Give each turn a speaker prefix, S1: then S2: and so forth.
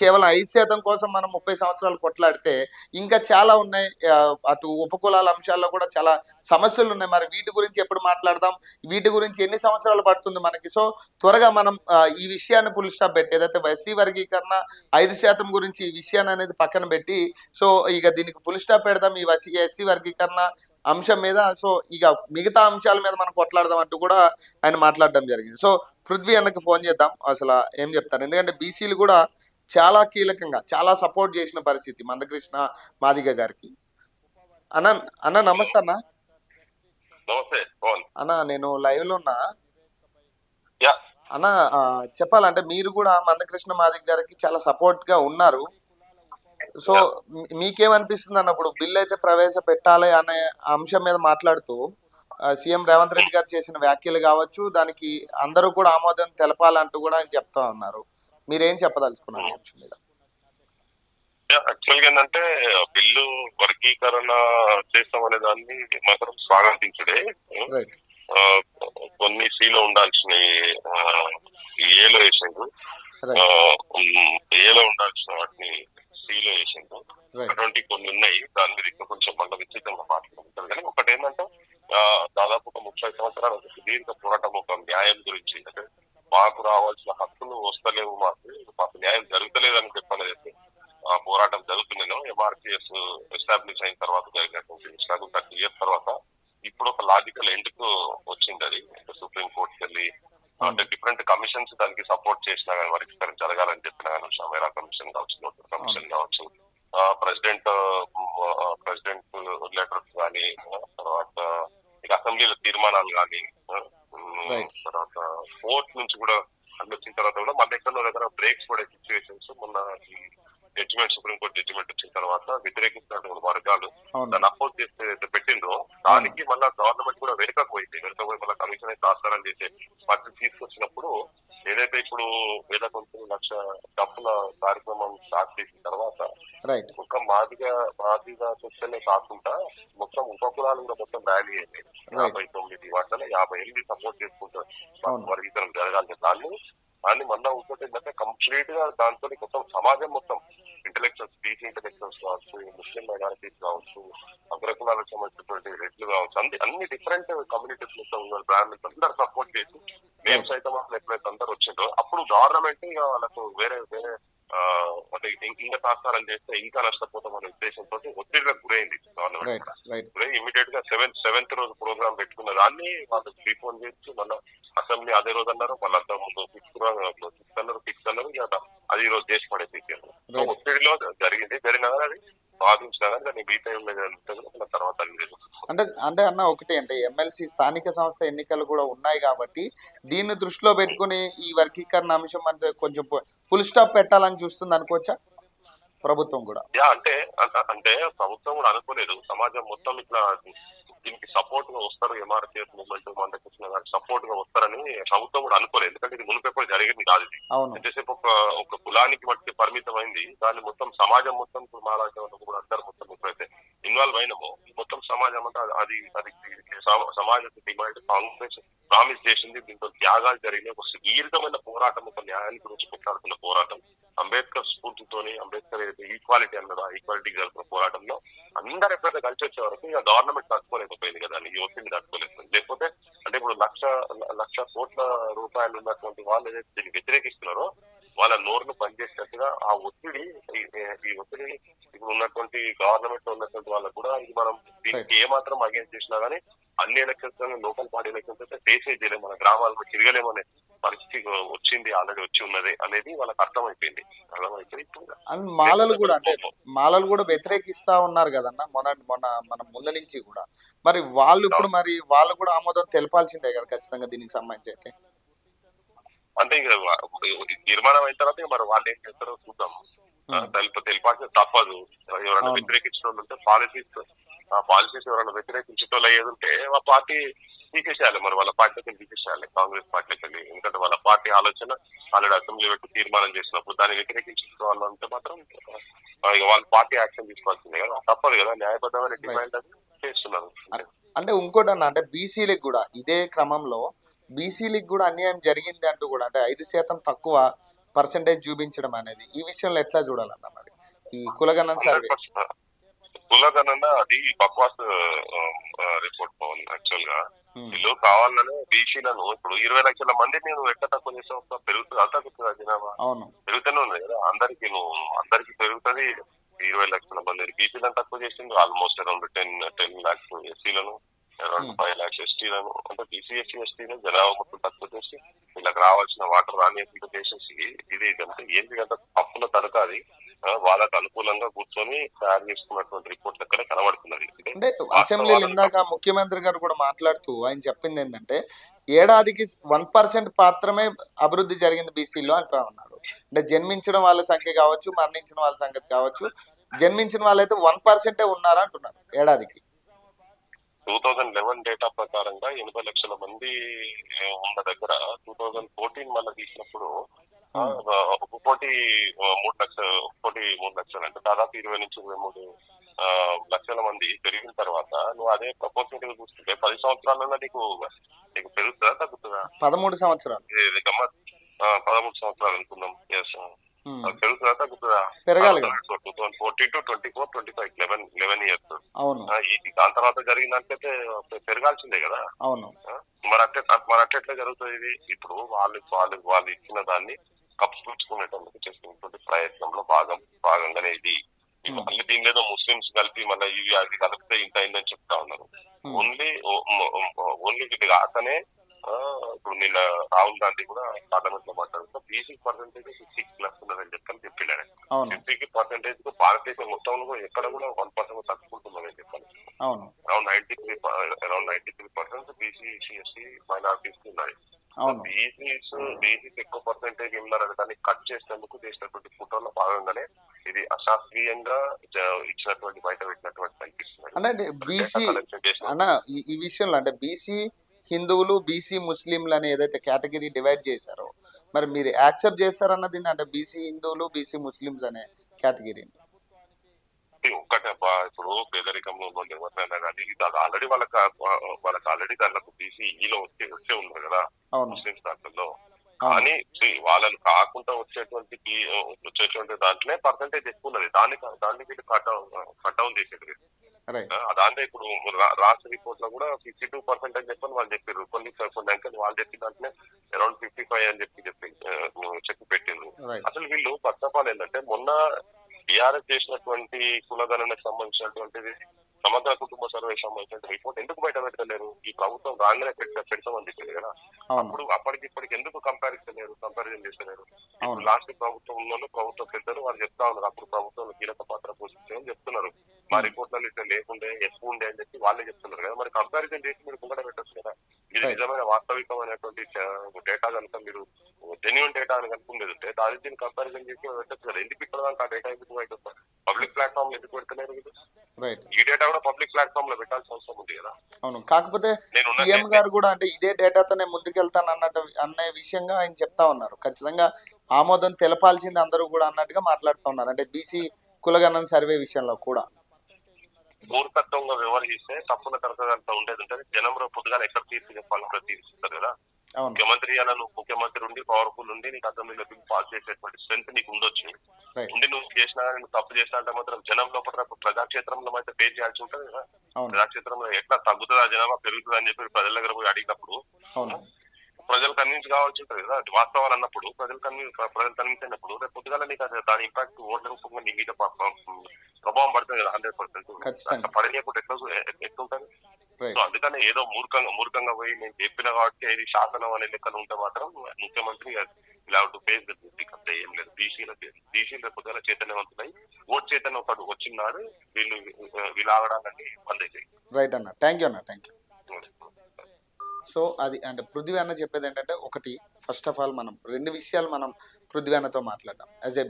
S1: కేవలం ఐదు శాతం కోసం మనం ముప్పై సంవత్సరాలు కొట్లాడితే ఇంకా చాలా ఉన్నాయి. అటు ఉపకులాల అంశాల్లో కూడా చాలా సమస్యలు ఉన్నాయి. మరి వీటి గురించి ఎప్పుడు మాట్లాడదాం? వీటి గురించి ఎన్ని సంవత్సరాలు పడుతుంది మనకి? సో త్వరగా మనం ఈ విషయాన్ని పుల్ స్టాప్ పెట్టి ఏదైతే ఎస్సీ వర్గీకరణ ఐదు శాతం గురించి ఈ విషయాన్ని అనేది పక్కన పెట్టి సో ఇక దీనికి పుల్ స్టాప్ పెడదాం. ఈ ఎస్సీ వర్గీకరణ అంశం మీద సో ఇక మిగతా అంశాల మీద మనం కొట్లాడదాం అంటూ కూడా ఆయన మాట్లాడడం జరిగింది. సో పృథ్వీ అన్నకి ఫోన్ చేద్దాం. అసలు ఏం చెప్తారు? ఎందుకంటే బీసీలు కూడా చాలా కీలకంగా చాలా సపోర్ట్ చేసిన పరిస్థితి మందకృష్ణ మాదిగ గారికి. అన్న అన్న నమస్తే అన్న.
S2: నమస్తే
S1: అన్న నేను లైవ్లో ఉన్నా.
S2: యా.
S1: అన్న చెప్పాలంటే మీరు కూడా మందకృష్ణ మాదిక్ గారికి చాలా సపోర్ట్గా ఉన్నారు. సో మీకేమనిపిస్తుంది అన్నప్పుడు బిల్ అయితే ప్రవేశపెట్టాలి అనే అంశం మీద మాట్లాడుతూ సీఎం రేవంత్ రెడ్డి గారు చేసిన వ్యాఖ్యలు కావచ్చు దానికి అందరూ కూడా ఆమోదం తెలపాలంటూ కూడా ఆయన చెప్తా ఉన్నారు. మీరేం చెప్పదలుచుకున్నారు అంశం మీద?
S2: యాక్చువల్గా ఏంటంటే బిల్లు వర్గీకరణ చేస్తామనే దాన్ని మాత్రం స్వాగతించుడే కొన్ని సీలో ఉండాల్సిన ఏలో వేసిండు ఏలో ఉండాల్సిన వాటిని సీలో వేసిండు అటువంటి కొన్ని ఉన్నాయి. దాని మీద ఇంకా కొంచెం మళ్ళీ విస్తృతంగా మాట్లాడుకుంటారు కానీ ఒకటి ఏంటంటే దాదాపు ఒక ముప్పై సంవత్సరాల ఒక సుదీర్ఘ పోరాటం ఒక న్యాయం గురించి అంటే మాకు రావాల్సిన హక్కులు వస్తలేవు మాకు మాకు న్యాయం జరుగుతలేదని చెప్పనేది ఆ పోరాటం జరుగుతున్నాను ఎంఆర్పిఎస్ ఎస్టాబ్లిష్ అయిన తర్వాత జరిగినటువంటి స్ట్రగుల్ థర్టీ ఇయర్స్ తర్వాత ఇప్పుడు ఒక లాజికల్ ఎండ్కు వచ్చింది అది సుప్రీం కోర్టుకి వెళ్ళి అంటే డిఫరెంట్ కమిషన్స్ దానికి సపోర్ట్ చేసినా కానీ పరిష్కారం జరగాలని చెప్పినా షమేరా కమిషన్ కావచ్చు నోటల్ కమిషన్ కావచ్చు ప్రెసిడెంట్ ప్రెసిడెంట్ లెటర్స్ కానీ తర్వాత ఇక అసెంబ్లీలో తీర్మానాలు కానీ. తర్వాత కోర్ట్ నుంచి కూడా వచ్చిన తర్వాత కూడా మళ్ళీ ఎక్కడో దగ్గర బ్రేక్స్ పడే సిచ్యువేషన్స్ మొన్న జడ్జిమెంట్ సుప్రీం కోర్టు జడ్జిమెంట్ వచ్చిన తర్వాత వ్యతిరేకిస్తున్నటువంటి వర్గాలు దాన్ని అపోజ్ చేస్తే పెట్టిండ్రో దానికి మళ్ళీ గవర్నమెంట్ కూడా వెనుకపోయింది వెనుకపోయి మళ్ళీ కమిషన్ అయితే ఆస్కారం చేసే పరిస్థితి తీసుకొచ్చినప్పుడు ఏదైతే ఇప్పుడు వేల కొంచెం లక్ష డబ్బుల కార్యక్రమం స్టార్ట్ చేసిన తర్వాత ఒక మాదిగా మాదిగా సెక్షనే కాకుండా మొత్తం ఉపకులాలు కూడా మొత్తం ర్యాలీ అయింది యాభై తొమ్మిది వాటిలో యాభై ఎనిమిది సపోర్ట్ చేసుకుంటారు. వర్గీకరణ జరగాలి దాన్ని దాన్ని మళ్ళీ ఇంకోటి ఏంటంటే కంప్లీట్గా దాంతో మొత్తం సమాజం మొత్తం ఇంటలెక్చువల్స్ బీసీ ఇంటలెక్చువల్స్ కావచ్చు ముస్లిం మైనారిటీస్ కావచ్చు అగ్రకులాలకు సంబంధించినటువంటి రెడ్లు కావచ్చు అన్ని అన్ని డిఫరెంట్ కమ్యూనిటీస్ మొత్తం ఉన్న బ్రాహ్మణ్స్ అందరు సపోర్ట్ చేసి మేము సైతం అసలు ఎప్పుడైతే అందరు వచ్చిందో అప్పుడు గవర్నమెంట్ ఇక వాళ్ళకు వేరే వేరే అంటే ఇంకా సహకారం చేస్తే ఇంకా నష్టపోతాం అనే ఉద్దేశంతో ఒత్తిడికి గురైంది గవర్నమెంట్ గురై ఇమీడియట్గా సెవెంత్ సెవెంత్ రోజు ప్రోగ్రామ్ పెట్టుకున్న దాన్ని వాళ్ళు రీఫోన్ చేసి మళ్ళీ అసెంబ్లీ అదే రోజు అన్నారు మళ్ళీ అంత ముందు అన్నారు సిక్స్త్ అన్నారు ఇక అది ఈ రోజు చేసి
S1: Right.
S2: ఒత్తిడిలో జరిగింది. జరిగినా అది కానీ అంటే కూడా తర్వాత.
S1: అంటే అంటే అన్న ఒకటి అంటే ఎమ్మెల్సీ స్థానిక సంస్థ ఎన్నికలు కూడా ఉన్నాయి కాబట్టి దీన్ని దృష్టిలో పెట్టుకుని ఈ వర్గీకరణ అంశం అంటే కొంచెం ఫుల్ స్టాప్ పెట్టాలని చూస్తుంది అనుకోవచ్చా? ప్రభుత్వం కూడా.
S2: యా అంటే అంట- అంటే ప్రభుత్వం కూడా అనుకోలేదు. సమాజం మొత్తం ఇట్లా దీనికి సపోర్ట్గా వస్తారు ఎంఆర్పిఎస్ మూవ్మెంట్ మందకృష్ణ గారికి సపోర్ట్గా వస్తారని ప్రభుత్వం కూడా అనుకోలేదు. ఎందుకంటే ఇది మునుపెప్పుడు జరిగింది కాదు ఇది. ఎంతసేపు ఒక ఒక కులానికి మట్టి పరిమితమైంది దాన్ని మొత్తం సమాజం మొత్తం వాళ్ళు కూడా అందరు మొత్తం ఎప్పుడైతే ఇన్వాల్వ్ అయినామో. మొత్తం సమాజం అంతా అది అది సమాజం డిమాండ్ కాంగ్రెస్ ప్రామిస్ చేసింది దీంతో త్యాగాలు జరిగిన ఒక సుదీర్ఘమైన పోరాటం ఒక న్యాయాన్ని గురించి కొట్లాడుతున్న పోరాటం. అంబేద్కర్ స్ఫూర్తితోని అంబేద్కర్ ఏదైతే ఈక్వాలిటీ అన్నదో ఆ ఈక్వాలిటీ జరుగుతున్న పోరాటంలో అందరు ఎప్పుడైతే కలిసి వచ్చే వరకు ఇక గవర్నమెంట్ తట్టుకోలేకపోయింది కదా ఈ ఒత్తిడిని తట్టుకోలేకపోయింది. లేకపోతే అంటే ఇప్పుడు లక్ష లక్ష కోట్ల రూపాయలు ఉన్నటువంటి వాళ్ళు ఏదైతే దీన్ని వ్యతిరేకిస్తున్నారో వాళ్ళ నోరును పనిచేసినట్టుగా ఆ ఒత్తిడి ఈ- ఒత్తిడి ఇప్పుడు ఉన్నటువంటి గవర్నమెంట్లో ఉన్నటువంటి వాళ్ళకు కూడా ఇది మనం దీనికి ఏ మాత్రం అగేన్స్ చేసినా గానీ అన్ని ఎలక్షన్స్ లోకల్ పార్టీ ఎలక్షన్స్ అయితే ఫేస్ చేయలేము మన గ్రామాలకు తిరగలేమనే పరిస్థితి వచ్చింది ఆల్రెడీ వచ్చి ఉన్నది అనేది వాళ్ళకి అర్థమైపోయింది. అర్థమైపోయి ఇప్పుడు
S1: అండ్ మాలలు కూడా అంటే మాలలు కూడా వ్యతిరేకిస్తా ఉన్నారు కదన్న మొన్న మొన్న మన ముందు నుంచి కూడా. మరి వాళ్ళు ఇప్పుడు మరి వాళ్ళు కూడా ఆమోదం తెలపాల్సిందే కదా ఖచ్చితంగా దీనికి సంబంధించి అయితే?
S2: అంటే ఇక తీర్మానం అయిన తర్వాత మరి వాళ్ళు ఏం చేస్తారో చూద్దాం. తెలప తెలిపాల్సిన తప్పదు. ఎవరైనా. వ్యతిరేకించిన వాళ్ళు ఉంటే పాలసీస్ ఆ పాలసీస్ ఎవరైనా వ్యతిరేకించటం అయ్యేది ఉంటే ఆ పార్టీ తీసేసేయాలి. మరి వాళ్ళ పార్టీకి తీసేసేయాలి. కాంగ్రెస్ పార్టీకి వెళ్ళి ఎందుకంటే వాళ్ళ పార్టీ ఆలోచన ఆల్రెడీ అసెంబ్లీ పెట్టి తీర్మానం చేసినప్పుడు దాన్ని వ్యతిరేకించిన వాళ్ళు అంటే మాత్రం వాళ్ళ పార్టీ యాక్షన్ తీసుకోవాల్సిందే కదా. తప్పదు కదా. న్యాయబద్ధమైన డిమాండ్ అది చేస్తున్నారు.
S1: అంటే ఇంకోటి అన్న అంటే బీసీలకు కూడా ఇదే క్రమంలో బీసీలకు కూడా అన్యాయం జరిగింది అంటూ కూడా అంటే ఐదు శాతం తక్కువ పర్సంటేజ్ చూపించడం అనేది ఈ విషయంలో ఎట్లా చూడాలన్న మరి? ఈ కులగణన సర్వే.
S2: కులగణన అది బక్వాస్ రిపోర్ట్ పవన్ యాక్చువల్గా. వీళ్ళు కావాలని బీసీలను ఇప్పుడు ఇరవై లక్షల మంది నేను ఎట్లా తక్కువ చేసావు పెరుగుతుంది అంతా తగ్గుతుందా జనాభా.
S1: అవును.
S2: పెరుగుతూనే ఉంది కదా అందరికి నువ్వు అందరికి పెరుగుతుంది ఇరవై లక్షల మంది. బీసీలను తక్కువ చేసింది almost around ten ten lakhs ఎస్సీలను around
S1: Hmm.
S2: Five lakhs ఎస్టీలను అంటే బీసీ ఎస్సీ ఎస్టీలను జనాభా మొత్తం తక్కువ చేసి వీళ్ళకి రావాల్సిన వాటర్ రానియకుండా చేసేసి ఇది ఇదంతా ఏంటి అంత తప్పుల తరకాది ఆ, వాళ్ళకు అనుకూలంగా కూర్చొని తయారు చేసుకున్నటువంటి రిపోర్ట్ ఎక్కడ కనబడుతున్నది అంటే
S1: అంటే అసెంబ్లీలో ఇందాక ముఖ్యమంత్రి గారు కూడా మాట్లాడుతూ ఆయన చెప్పింది ఏంటంటే ఏడాదికి వన్ పర్సెంట్ మాత్రమే అభివృద్ధి జరిగింది బీసీలో అంటా ఉన్నాడు. అంటే జన్మించిన వాళ్ళ సంఖ్య కావచ్చు మరణించిన వాళ్ళ సంగతి కావచ్చు జన్మించిన వాళ్ళైతే వన్ పర్సెంటే ఉన్నారు అంటున్నారు ఏడాదికి.
S2: టూ థౌజండ్ లెవెన్ డేటా ప్రకారంగా ఎనభై లక్షల మంది ఉన్న దగ్గర టూ థౌజండ్ ఫోర్టీన్ మళ్ళీ తీసినప్పుడు ఆ, ఒక కోటి మూడు లక్షలు ఒక కోటి మూడు లక్షలు. అంటే దాదాపు ఇరవై నుంచి ఇరవై మూడు లక్షల మంది పెరిగిన తర్వాత నువ్వు అదే ప్రపోర్షనల్ చూస్తుంటే పది సంవత్సరాలలో నీకు నీకు పెరుగుతుందా తగ్గుతుందా?
S1: పదమూడు సంవత్సరాలు.
S2: పదమూడు సంవత్సరాలు అనుకుందాం ఎస్
S1: పెరగాలి కదా
S2: two thousand fourteen to twenty four twenty five eleven eleven years
S1: అవును.
S2: దాని తర్వాత జరిగిందంటే పెరగాల్సిందే కదా?
S1: అవును.
S2: మరి అట్లా మరి అట్లా ఎట్లా జరుగుతుంది ఇది? ఇప్పుడు వాళ్ళు వాళ్ళు వాళ్ళు ఇచ్చిన దాన్ని కప్పించుకునేటందుకు చేస్తున్నటువంటి ప్రయత్నంలో భాగం భాగంగానే ఇది.
S1: Hmm.
S2: మళ్ళీ దీని ఏదో ముస్లిమ్స్ కలిపి మళ్ళీ ఇవి అది కలిపితే ఇంత అయిందని చెప్తా ఉన్నారు.
S1: Hmm.
S2: ఓన్లీ ఓన్లీ ఇది కాకనే ఇప్పుడు నిన్న రాహుల్ గాంధీ కూడా పార్లమెంట్లో మాట్లాడుతూ బీసీ పర్సెంటేజ్ ఫిఫ్టీ ప్లస్ ఉన్నదని చెప్పని
S1: అవును.
S2: ఫిఫ్టీకి పర్సెంటేజ్కు భారతదేశం మొత్తంలో కూడా ఎక్కడ కూడా వన్ పర్సెంట్ తగ్గుకుంటుందని చెప్పాలి.
S1: అవును.
S2: Around ninety three around ninety three percent BC SC minorities ఉన్నాయి. బీసీస్ బీసీస్ ఎక్కువ పర్సెంటేజ్ ఉన్నారని దాన్ని కట్ చేసేందుకు చేసినటువంటి కుట్రలో భాగంగానే ఇది అశాస్త్రీయంగా ఇచ్చినటువంటి బయట పెట్టినటువంటి కనిపిస్తుంది
S1: అంటే బీసీ ఈ విషయంలో అంటే బీసీ హిందువులు బీసీ ముస్లింలు అని ఏదైతే కేటగిరీ డివైడ్ చేశారో మరి మీరు యాక్సెప్ట్ చేస్తారన్న దీన్ని అంటే బీసీ హిందువులు బీసీ ముస్లిమ్స్ అనే కేటగిరీని?
S2: ఒక్కటే ఇప్పుడు పేదరికంలో ఉన్న ఎవరినైనా కానీ ఇది ఆల్రెడీ వాళ్ళకి వాళ్ళకి ఆల్రెడీ దాంట్లో బీసీ ఈలో వచ్చే వచ్చే ఉన్నారు కదా
S1: అవును.
S2: ముస్లిమ్స్ దాంట్లో కానీ వాళ్ళని కాకుండా వచ్చేటువంటి వచ్చేటువంటి దాంట్లోనే పర్సంటేజ్ ఎక్కువ ఉన్నది. దాన్ని దాన్ని వీళ్ళు కట్ కట్ డౌన్ చేసేది. దాంట్లో ఇప్పుడు రాష్ట్ర రిపోర్ట్లో కూడా ఫిఫ్టీ టూ పర్సెంట్ అని చెప్పని వాళ్ళు చెప్పారు కొన్ని కొన్ని అంకెలు వాళ్ళు చెప్పిన దాంట్లో అరౌండ్ ఫిఫ్టీ ఫైవ్ అని చెప్పి చెప్పి చెప్పి పెట్టిండ్రు అసలు వీళ్ళు ఫస్ట్ ఆఫ్ ఆల్ ఏంటంటే మొన్న బీఆర్ఎస్ చేసినటువంటి కులగణనకు సంబంధించినటువంటిది సమగ్ర కుటుంబ సర్వే సంబంధించిన రిపోర్ట్ ఎందుకు బయట పెట్టలేరు? ఈ ప్రభుత్వం రాగానే పెట్ట పెడతామని చెప్పింది కదా. అప్పుడు అప్పటికి ఇప్పటికి ఎందుకు కంపారిజన్ లేరు కంపారిజన్ చేస్తలేరు? లాస్ట్ ప్రభుత్వంలో ప్రభుత్వ పెద్దలు వాళ్ళు చెప్తా ఉన్నారు అప్పుడు ప్రభుత్వంలో కీలక పాత్ర పోషించారని చెప్తున్నారు. మా రిపోర్ట్లలో ఇట్లా లేకుండే ఎక్కువ ఉండే అని చెప్పి వాళ్ళే చెప్తున్నారు కదా. మరి కంపారిజన్ చేసి మీరు ముంగట పెట్టచ్చు కదా. ఇది
S1: Right.
S2: నిజమైన వాస్తవికమైనటువంటి డేటా కనుక మీరు జెన్యున్ డేటా అని కనుకుండేది ఉంటే దాని దీన్ని కంపారిజన్ చేసి పెట్టచ్చు కదా. ఎందుకు ఇక్కడ దాకా ఆ డేటా ఎందుకు బయట పబ్లిక్ ప్లాట్ఫామ్ ఎందుకు పెడతలేరు మీరు? ఈ డేటా కూడా పబ్లిక్ ప్లాట్ఫామ్లో పెట్టాల్సిన అవసరం ఉంది కదా.
S1: అవును. కాకపోతే సీఎం గారు కూడా అంటే ఇదే డేటాతోనే ముందుకెళ్తాను అన్నట్టు అనే విషయంగా ఆయన చెప్తా ఉన్నారు. ఖచ్చితంగా ఆమోదం తెలపాల్సింది అందరూ కూడా అన్నట్టుగా మాట్లాడుతూ ఉన్నారు. అంటే బీసీ కులగణన సర్వే విషయంలో కూడా.
S2: మూర్ఖత్వంగా వ్యవహరిస్తే తప్పుల కరకగంత ఉండేది ఉంటుంది. జనంలో పొద్దుగా ఎక్కడ తీర్పు చెప్పాలంటే తీర్చుతారు కదా.
S1: అవును.
S2: ముఖ్యమంత్రి అలా నువ్వు ముఖ్యమంత్రి ఉండి పవర్ఫుల్ ఉండి నీకు అసెంబ్లీలో బిల్ పాస్ చేసేటువంటి స్ట్రెంత్ నీకు ఉండొచ్చు. ఉండి నువ్వు చేసినా కానీ నువ్వు తప్పు చేసినా అంటే మాత్రం జనం లోపల ప్రజాక్షేత్రంలో అయితే పే చేయాల్సి ఉంటుంది కదా. ప్రజాక్షేత్రంలో ఎట్లా తగ్గుతుందా జనాభా పెరుగుతుందా అని చెప్పి ప్రజల దగ్గర పోయి అడిగినప్పుడు కన్విన్స్ కావాల్సి ఉంటుంది కదా వాస్తవాలు అన్నప్పుడు ప్రజలు కన్విన్స్ ప్రజలు కన్విన్స్ అయినప్పుడు రేపు పొద్దుగాల నీకు అది దాని ఇంపాక్ట్ ఓట్ల రూపంగా నీ మీద ప్రభావం పడుతుంది కదా హండ్రెడ్ పర్సెంట్. పడలేకుండా ఎట్లా ఎట్లుంటుంది? సో అందుకని ఏదో మూర్ఖంగా మూర్ఖంగా పోయి నేను చెప్పిన కాబట్టి ఇది శాసనం అనే లెక్కలు ఉంటే మాత్రం ముఖ్యమంత్రి ఇలా టు ఫేస్ అంతే ఏం లేదు. బీసీలకు బీసీల పొద్దున చైతన్యవంతులై ఓట్ చైతన్యం ఒకటి వచ్చినాడు వీళ్ళు వీళ్ళు ఆగడానికి బంద్ అయిపోయి
S1: రైట్ అన్న. థ్యాంక్ యూ అన్న. థ్యాంక్ యూ సో అది అంటే పృథ్వీ అన్న చెప్పేది ఏంటంటే ఒకటి ఫస్ట్ ఆఫ్ ఆల్ మనం రెండు విషయాలు మనం పృథ్వీ అన్నతో మాట్లాడడం యాజ్ ఎ